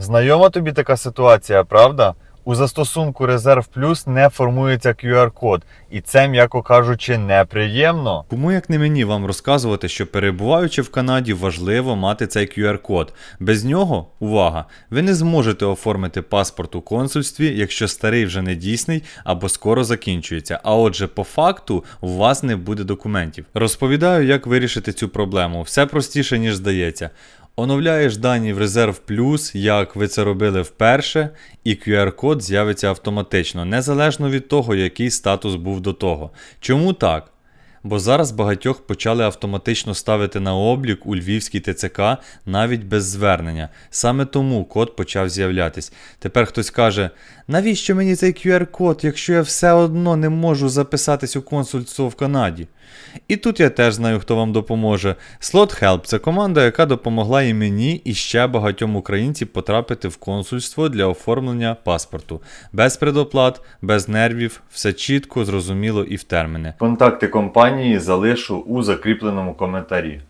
Знайома тобі така ситуація, правда? У застосунку Резерв Плюс не формується QR-код, і це, м'яко кажучи, неприємно. Кому як не мені вам розказувати, що перебуваючи в Канаді, важливо мати цей QR-код. Без нього, увага, ви не зможете оформити паспорт у консульстві, якщо старий вже не дійсний або скоро закінчується. А отже, по факту у вас не буде документів. Розповідаю, як вирішити цю проблему. Все простіше, ніж здається. Оновляєш дані в Резерв Плюс, як ви це робили вперше, і QR-код з'явиться автоматично, незалежно від того, який статус був до того. Чому так? Бо зараз багатьох почали автоматично ставити на облік у Львівській ТЦК навіть без звернення. Саме тому код почав з'являтись. Тепер хтось каже: навіщо мені цей QR-код, якщо я все одно не можу записатись у консульство в Канаді? І тут я теж знаю, хто вам допоможе. Slot Help – це команда, яка допомогла і мені, і ще багатьом українцям потрапити в консульство для оформлення паспорту. Без предоплат, без нервів, все чітко, зрозуміло і в терміни. Контакти компанії залишу у закріпленому коментарі.